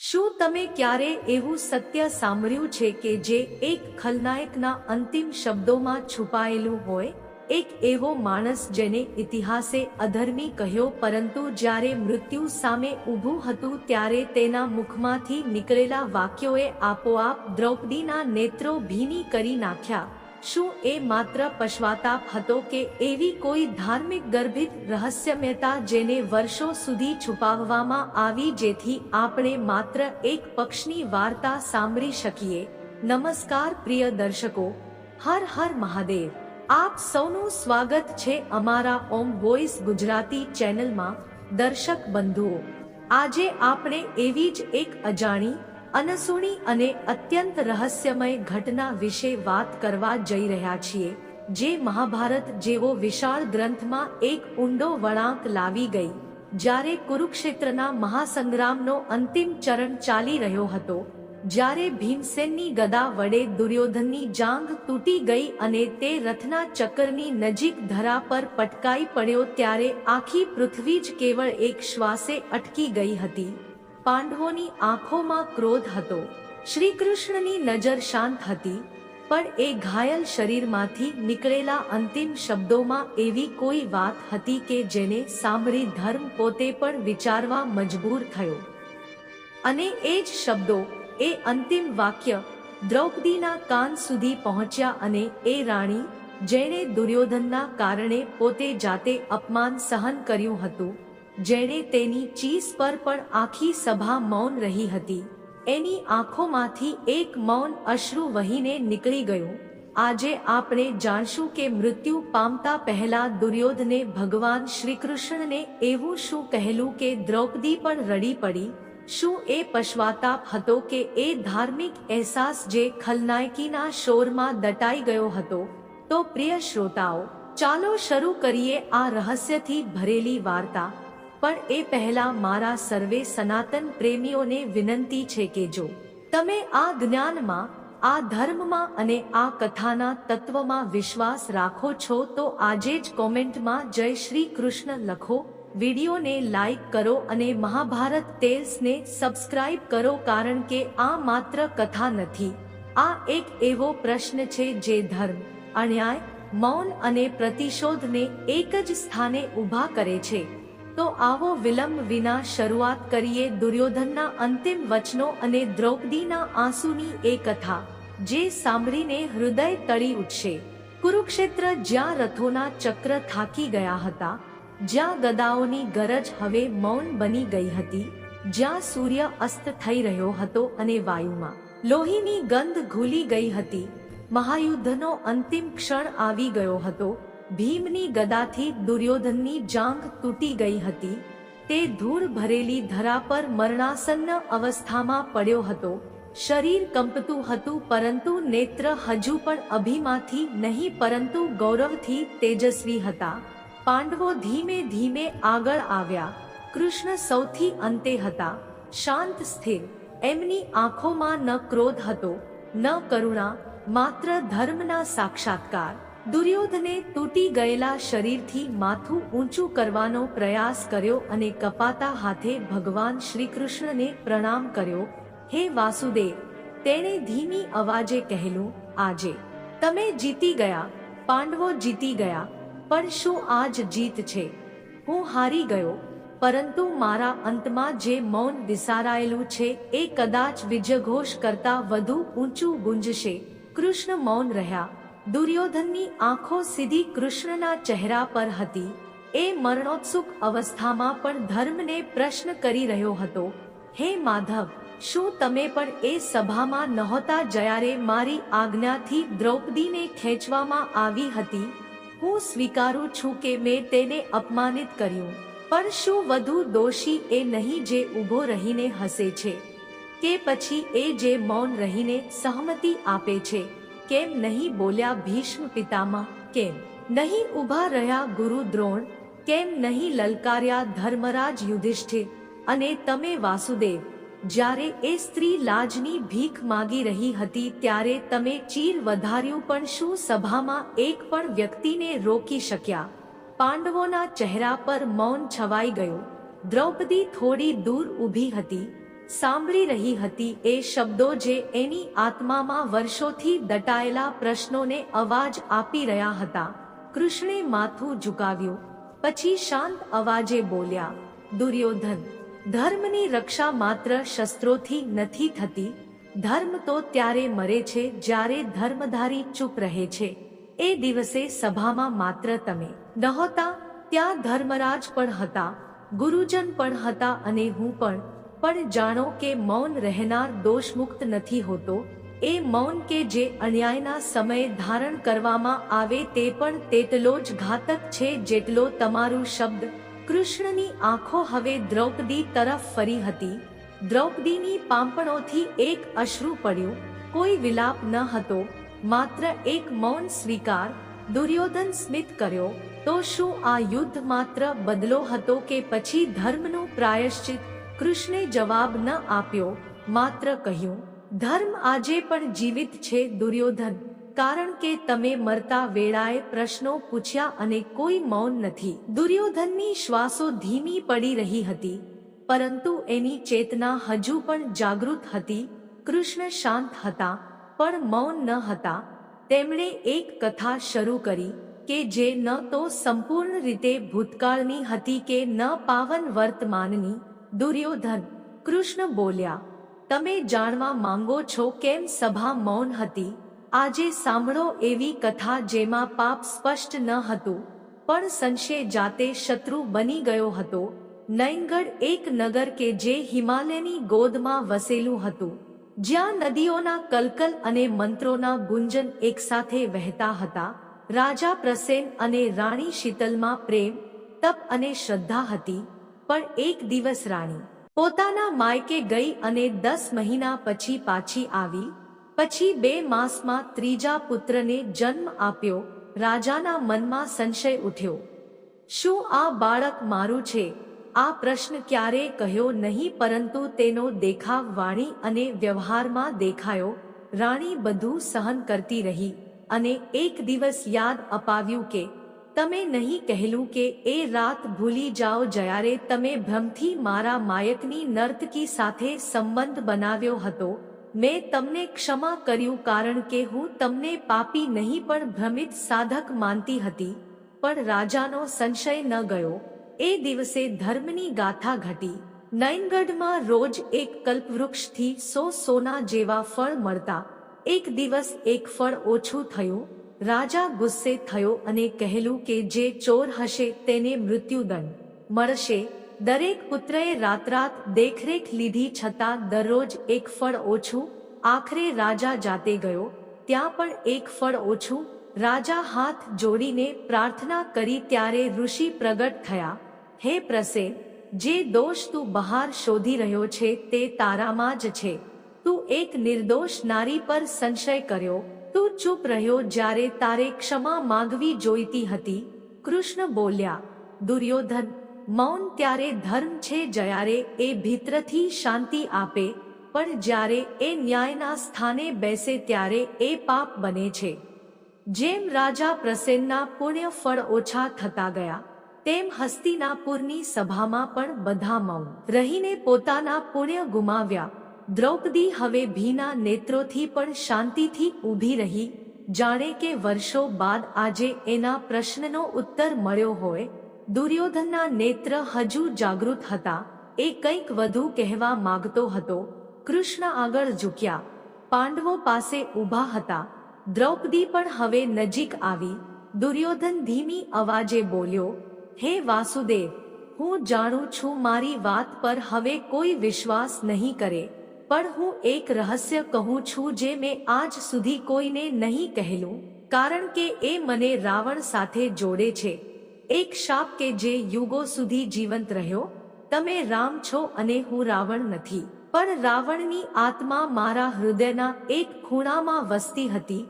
શું તમે ક્યારે એવું સત્ય સાંભળ્યું છે કે જે એક ખલનાયકના અંતિમ શબ્દોમાં છુપાયેલું હોય? એક એવો માણસ જેને ઇતિહાસે અધર્મી કહ્યો, પરંતુ જ્યારે મૃત્યુ સામે ઊભું હતું ત્યારે તેના મુખમાંથી નીકળેલા વાક્યોએ આપોઆપ દ્રૌપદીના નેત્રો ભીની કરી નાખ્યા. શું એ માત્ર પશ્વાતાપ હતો કે એવી કોઈ ધાર્મિક ગર્ભિત રહસ્યમયતા જેને વર્ષો સુધી છુપાવવામાં આવી જેથી આપણે માત્ર એક પક્ષની વાર્તા સાંભળી શકીએ? નમસ્કાર પ્રિય દર્શકો, હર હર મહાદેવ. આપ સૌનું સ્વાગત છે અમારા ઓમ વોઇસ ગુજરાતી ચેનલમાં, દર્શક બંધુઓ. આજે આપણે એવી જ એક અજાણી અનસુણી અને અત્યંત રહસ્યમય ઘટના વિશે વાત કરવા જઈ રહ્યા છીએ, જે મહાભારત જેવો વિશાળ ગ્રંથમાં એક ઊંડો વળાંક લાવી ગઈ, જ્યારે કુરુક્ષેત્રના મહાસંગ્રામનો અંતિમ ચરણ ચાલી રહ્યો હતો, જ્યારે ભીમસેનની ગદા વડે દુર્યોધનની જાંઘ તૂટી ગઈ અને તે રથના ચક્કરની નજીક ધરા પર પટકાઈ પડ્યો ત્યારે આખી પૃથ્વી જ કેવળ એક શ્વાસે અટકી ગઈ હતી. પાંડવોની આંખોમાં ક્રોધ હતો. શ્રી કૃષ્ણની નજર શાંત હતી, પણ એ ઘાયલ શરીરમાંથી નીકળેલા અંતિમ શબ્દોમાં એવી કોઈ વાત હતી કે જેને સાંભળી ધર્મ પોતે પણ વિચારવા મજબૂર થયો. અને એ જ શબ્દો, એ અંતિમ વાક્ય દ્રૌપદીના કાન સુધી પહોંચ્યા અને એ રાણી, જેણે દુર્યોધનના કારણે પોતે જાતે અપમાન સહન કર્યું હતું જેણે તેની ચીસ પર પણ આખી સભા મૌન રહી હતી. એની આંખોમાંથી એક મૌન અશ્રુ વહીને નીકળી ગયું. આજે આપણે જાણશું કે મૃત્યુ પામતા પહેલા દુર્યોધને ભગવાન શ્રીકૃષ્ણને એવું શું કહેલું કે દ્રૌપદી પણ રડી પડી. શું એ પશ્વાતાપ હતો કે એ ધાર્મિક અહેસાસ જે ખલનાયકીના શોરમાં દટાઈ ગયો હતો? તો પ્રિય શ્રોતાઓ, ચાલો શરૂ કરીએ આ રહસ્યથી ભરેલી વાર્તા. પણ એ પહેલા મારા સર્વે સનાતન પ્રેમીઓને વિનંતી છે કે જો તમે આ જ્ઞાનમાં, આ ધર્મમાં અને આ કથાના તત્વમાં વિશ્વાસ રાખો છો, તો આજે જ કોમેન્ટમાં જય શ્રી કૃષ્ણ લખો, વિડીયોને લાઈક કરો અને મહાભારત તેલ્સને સબસ્ક્રાઇબ કરો કારણ કે આ માત્ર કથા નથી. આ એક એવો પ્રશ્ન છે જે ધર્મ, અન્યાય, મૌન અને પ્રતિશોધને એક જ સ્થાને ઊભા કરે છે. તો આવો વિલંબ વિના શરૂઆત કરીએ દુર્યોધનના અંતિમ વચનો અને દ્રૌપદીના આંસુની એ કથા, જે સાંભળીને હૃદય તળી ઉઠશે. કુરુક્ષેત્ર જ્યાં રથોના ચક્ર થાકી ગયા હતા, જ્યાં ગદાઓની ગરજ હવે મૌન બની ગઈ હતી, જ્યાં સૂર્ય અસ્ત થઈ રહ્યો હતો અને વાયુમાં લોહીની ગંધ ઘૂલી ગઈ હતી. મહાયુદ્ધનો અંતિમ ક્ષણ આવી ગયો હતો ભીમની ગદાથી દુર્યોધનની જાંઘ તૂટી ગઈ હતી. તે ધૂળ ભરેલી ધરા પર મરણાસન્ન અવસ્થામાં પડ્યો હતો. શરીર કંપતું હતું પરંતુ નેત્ર હજુ પણ અભિમાંથી નહીં પરંતુ ગૌરવથી તેજસ્વી હતા. પાંડવો ધીમે ધીમે આગળ આવ્યા. કૃષ્ણ સૌથી અંતે હતા. શાંત, સ્થિર. એમની આંખોમાં ન ક્રોધ હતો, ન કરુણા, માત્ર ધર્મના સાક્ષાત્કાર. દુર્યોધને તૂટી ગયેલા શરીરથી માથું ઊંચું કરવાનો પ્રયાસ કર્યો અને કપાતા હાથે ભગવાન શ્રી કૃષ્ણને પ્રણામ કર્યો. હે વાસુદેવ, તેણે ધીમી અવાજે કહેલું, આજે તમે જીતી ગયા, પાંડવો જીતી ગયા, પણ શું આજ જીત છે? હું હારી ગયો, પરંતુ મારા અંતમાં જે મૌન વિસારાયેલું છે એ કદાચ વિજયઘોષ કરતા વધુ ઊંચું ગુંજશે. કૃષ્ણ મૌન રહ્યા. દુર્યોધનની આંખો સીધી કૃષ્ણના ચહેરા પર હતી. એ મરણોત્સુક અવસ્થામાં પણ ધર્મને પ્રશ્ન કરી રહ્યો હતો, હે માધવ, શું તમે પણ એ સભામાં નહોતા જ્યારે મારી આજ્ઞાથી દ્રૌપદીને ખેંચવામાં આવી હતી? હું સ્વીકારું છું કે મેં તેને અપમાનિત કર્યું, પણ શું વધુ દોષી એ નહીં જે ઊભો રહીને હસે છે, કે પછી એ જે મૌન રહીને સહમતિ આપે છે? કેમ નહીં બોલ્યા ભીષ્મ પિતામાં કેમ નહીં ઊભા રહ્યા ગુરુ દ્રોણ? કેમ નહીં લલકાર્યા ધર્મરાજ યુધિષ્ઠિર? અને તમે વાસુદેવ, જ્યારે એ સ્ત્રી લાજની ભીખ માગી રહી હતી ત્યારે તમે ચીર વધાર્યું પણ શું સભામાં એક પણ વ્યક્તિને રોકી શક્યા? પાંડવોના ચહેરા પર મૌન છવાઈ ગયું. દ્રૌપદી થોડી દૂર ઊભી હતી. સાંભળી રહી હતી એ શબ્દો જે એની આત્મામાં વર્ષોથી દટાયેલા પ્રશ્નોને અવાજ આપી રહ્યા હતા. કૃષ્ણે માથું ઝુકાવ્યું. પછી શાંત અવાજે બોલ્યા, દુર્યોધન, ધર્મની રક્ષા માત્ર શસ્ત્રોથી નથી થતી. ધર્મ તો ત્યારે મરે છે જ્યારે ધર્મધારી ચૂપ રહે છે. એ દિવસે સભામાં માત્ર તમે નહોતા, ત્યાં ધર્મરાજ પણ હતા, ગુરુજન પણ હતા અને હું પણ. પણ જાણો કે મૌન રહેનાર દોષમુક્ત નથી હોતો. એ મૌન કે જે અન્યાયના સમયે ધારણ કરવામાં આવે તે પણ તેટલો જ ઘાતક છે જેટલો તમારું શબ્દ. કૃષ્ણની આંખો હવે દ્રૌપદી તરફ ફરી હતી. દ્રૌપદીની પાંપણોથી એક અશ્રુ પડ્યું. કોઈ વિલાપ ન હતો. માત્ર એક મૌન સ્વીકાર. દુર્યોધન સ્મિત કર્યો. તો શું આ યુદ્ધ માત્ર બદલો હતો કે પછી ધર્મનું પ્રાયશ્ચિત? કૃષ્ણે જવાબ ન આપ્યો, માત્ર કહ્યું, ધર્મ આજે પણ જીવિત છે, દુર્યોધન. કારણ કે તમે મરતા વેળાએ પ્રશ્નો પૂછ્યા અને કોઈ મૌન નથી. દુર્યોધનની શ્વાસો ધીમી પડી રહી હતી, પરંતુ એની ચેતના હજુ પણ જાગૃત હતી. કૃષ્ણ શાંત હતા, પણ મૌન ન હતા. તેમણે એક કથા શરૂ કરી કે જે ન તો સંપૂર્ણ રીતે ભૂતકાળની હતી કે ન પાવન વર્તમાનની. દુર્યોધન, કૃષ્ણ બોલ્યા, તમે જાણવા માંગો છો કેમ સભા મૌન હતી? આજે સાંભળો એવી કથા જેમાં પાપ સ્પષ્ટ ન હતું, પણ સંશય જાતે શત્રુ બની ગયો હતો. નૈનગઢ એક નગર કે જે હિમાલયની ગોદમાં વસેલું હતું. જ્યાં નદીઓના કલકલ અને મંત્રોના ગુંજન એકસાથે વહેતા હતા. રાજા પ્રસેન અને રાણી શીતલમાં પ્રેમ, તપ અને શ્રદ્ધા હતી. પણ એક દિવસ રાણી પોતાના માયકે ગઈ અને દસ મહિના પછી પાછી આવી. પછી બે માસમાં ત્રીજા પુત્રને જન્મ આપ્યો. રાજાના મનમાં સંશય ઉઠ્યો. શું આ બાળક મારું છે? આ પ્રશ્ન ક્યારે કહ્યો નહીં પરંતુ તેનો દેખાવ વાણી અને વ્યવહારમાં દેખાયો. રાણી બધું સહન કરતી રહી અને એક દિવસ યાદ અપાવ્યું કે તમે નહીં કહેલું કે એ રાત ભૂલી જાઓ જ્યારે તમે ભ્રમથી મારા માયકની નર્તકી સાથે સંબંધ બનાવ્યો હતો. મેં તમને ક્ષમા કર્યું કારણ કે હું તમને પાપી નહીં પણ ભ્રમિત સાધક માનતી હતી. પણ રાજાનો સંશય ન ગયો. એ દિવસે ધર્મની ગાથા ઘટી. નયનગઢમાં રોજ એક કલ્પવૃક્ષથી સો સોના જેવા ફળ મળતા. એક દિવસ એક ફળ ઓછું થયું. રાજા ગુસ્સે થયો અને કહેલું કે જે ચોર હશે તેને મૃત્યુદંડ. મળશે દરેક પુત્રએ રાતરાત દેખરેખ લીધી છતાં દરરોજ એક ફળ ઓછું. આખરે રાજા જાતે ગયો. ત્યાં પણ એક ફળ ઓછું. રાજા હાથ જોડીને પ્રાર્થના કરી ત્યારે ઋષિ પ્રગટ થયા. હે પ્રસેન જે દોષ તું બહાર શોધી રહ્યો છે તે તારામાં જ છે. તું એક નિર્દોષ નારી પર સંશય કર્યો. ચૂપ રહ્યો જ્યારે તારે ક્ષમા માંગવી જોઈતી હતી. કૃષ્ણ બોલ્યા, દુર્યોધન, મૌન ત્યારે ધર્મ છે જ્યારે એ ભીતરથી શાંતિ આપે, પણ જ્યારે એ ન્યાયના સ્થાને બેસે ત્યારે એ પાપ બને છે. જેમ રાજા પ્રસેનના પુણ્ય ફળ ઓછા થતા ગયા, તેમ હસ્તિનાપુરની સભામાં પણ બધા મૌન. રહીને પોતાના પુણ્ય ગુમાવ્યા. દ્રૌપદી હવે ભીના નેત્રોથી પણ શાંતિથી ઊભી રહી. જાણે કે વર્ષો બાદ આજે એના પ્રશ્નનો ઉત્તર મળ્યો હોય. દુર્યોધનના નેત્ર હજુ જાગૃત હતા. એ કંઈક વધુ કહેવા માંગતો હતો. કૃષ્ણ આગળ ઝૂક્યા. પાંડવો પાસે ઊભા હતા. દ્રૌપદી પણ હવે નજીક આવી. દુર્યોધન ધીમી અવાજે બોલ્યો, હે વાસુદેવ, હું જાણું છું મારી વાત પર હવે કોઈ વિશ્વાસ નહીં કરે. પણ હું એક રહસ્ય કહું છું જે મેં આજ સુધી કોઈને નહીં કહેલું, કારણ કે એ મને રાવણ સાથે જોડે છે. એક શાપ કે જે યુગો સુધી જીવંત રહ્યો, તમે રામ છો અને હું રાવણ નથી. પણ રાવણની આત્મા મારા હૃદયના એક ખૂણામાં વસતી હતી.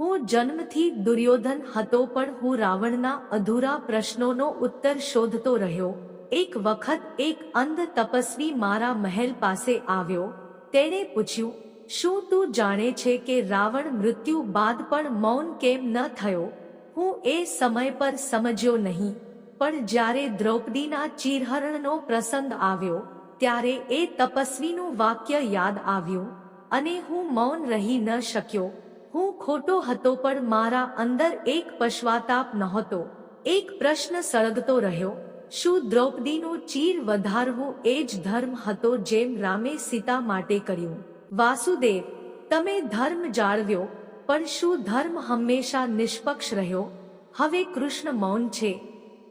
હું જન્મથી દુર્યોધન હતો પણ હું રાવણના અધૂરા પ્રશ્નોનો ઉત્તર શોધતો રહ્યો. એક વખત એક અંધ તપસ્વી મારા મહેલ પાસે આવ્યો. તેણે પૂછ્યું, શું તું જાણે છે કે રાવણ મૃત્યુ બાદ પણ મૌન કેમ ન થયો? હું એ સમય પર સમજ્યો નહીં, પણ જ્યારે દ્રૌપદીના ચીરહરણનો પ્રસંગ આવ્યો, ત્યારે એ તપસ્વીનું વાક્ય યાદ આવ્યું, અને હું મૌન રહી ન શક્યો. હું ખોટો હતો પણ મારા અંદર એક પશ્વાતાપ નહોતો. એક પ્રશ્ન સળગતો રહ્યો શું દ્રૌપદીનું ચીર વધારવું એ જ ધર્મ હતો જેમ રામે સીતા માટે કર્યું? વાસુદેવ, તમે ધર્મ જાળવ્યો પણ શું ધર્મ હંમેશા નિષ્પક્ષ રહ્યો? હવે કૃષ્ણ મૌન છે.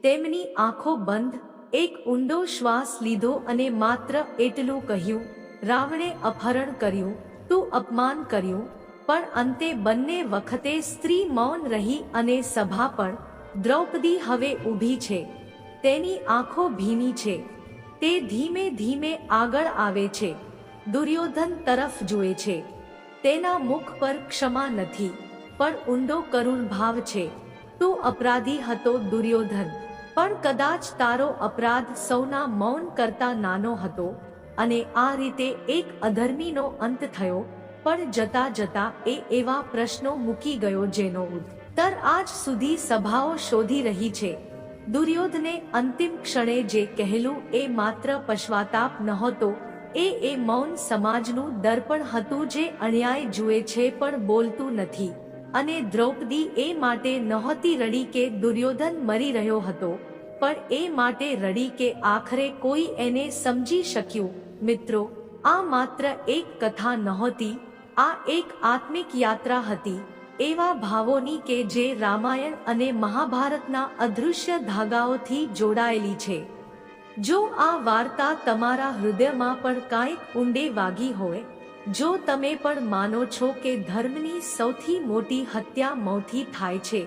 તેમની આંખો બંધ, એક ઊંડો શ્વાસ લીધો અને માત્ર એટલું કહ્યું, રાવણે અપહરણ કર્યું, તું અપમાન કર્યું. પણ અંતે બંને વખતે સ્ત્રી મૌન રહી અને સભા પર દ્રૌપદી હવે ઊભી છે. તેની આંખો ભીની છે. તે ધીમે ધીમે આગળ આવે છે. દુર્યોધન તરફ જુએ છે. તેના મુખ પર ક્ષમા નથી, પણ ઊંડો કરુણ ભાવ છે. તું અપરાધી હતો દુર્યોધન, પણ કદાચ તારો અપરાધ સૌના મૌન કરતા નાનો હતો અને આ રીતે એક અધર્મીનો અંત થયો, પણ જતા જતા એ એવા પ્રશ્નો મૂકી ગયો જેનો ઉત્તર આજ સુધી સભાઓ શોધી રહી છે. દુર્યોધને અંતિમ ક્ષણે જે કહેલું એ માત્ર પશ્વાતાપ નહોતો, એ એ મૌન સમાજનું દર્પણ હતું જે અન્યાય જુએ છે પણ બોલતું નથી. અને દ્રૌપદી એ માટે નહોતી રડી કે દુર્યોધન મરી રહ્યો હતો, પણ એ માટે રડી કે આખરે કોઈ એને સમજી શક્યું. મિત્રો, આ માત્ર એક કથા નહોતી, આ એક આત્મિક યાત્રા હતી. એવા ભાવોની કે જે રામાયણ અને મહાભારતના અદૃશ્ય ધાગાઓથી જોડાયેલી છે. જો આ વાર્તા તમારા હૃદયમાં પણ કાંઈક ઊંડે વાગી હોય, જો તમે પણ માનો છો કે ધર્મની સૌથી મોટી હત્યા મોથી થાય છે,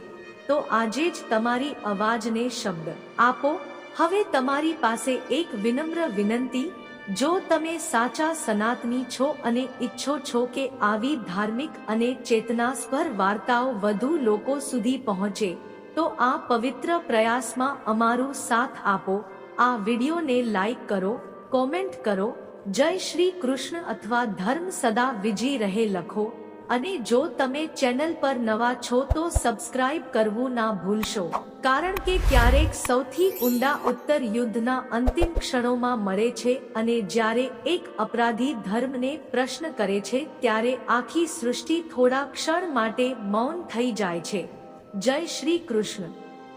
તો આજે જ તમારી અવાજને શબ્દ આપો. હવે તમારી પાસે એક વિનમ્ર વિનંતી જો તમે સાચા સનાતની છો અને ઈચ્છો છો કે આવી ધાર્મિક અને ચેતનાસ્પર વાર્તાઓ વધુ લોકો સુધી પહોંચે, તો આ પવિત્ર પ્રયાસમાં અમારું સાથ આપો. આ વિડીયોને લાઈક કરો, કોમેન્ટ કરો. જય શ્રી કૃષ્ણ અથવા ધર્મ સદા વિજી રહે લખો. અને જો તમે ચેનલ પર નવા છો તો સબસ્ક્રાઇબ કરવું ના ભૂલશો. કારણ કે ક્યારેક સૌથી ઊંડા ઉત્તર યુદ્ધના અંતિમ ક્ષણોમાં મળે છે અને જ્યારે એક અપરાધી ધર્મને પ્રશ્ન કરે છે ત્યારે આખી સૃષ્ટિ થોડા ક્ષણ માટે મૌન થઈ જાય છે. જય શ્રી કૃષ્ણ.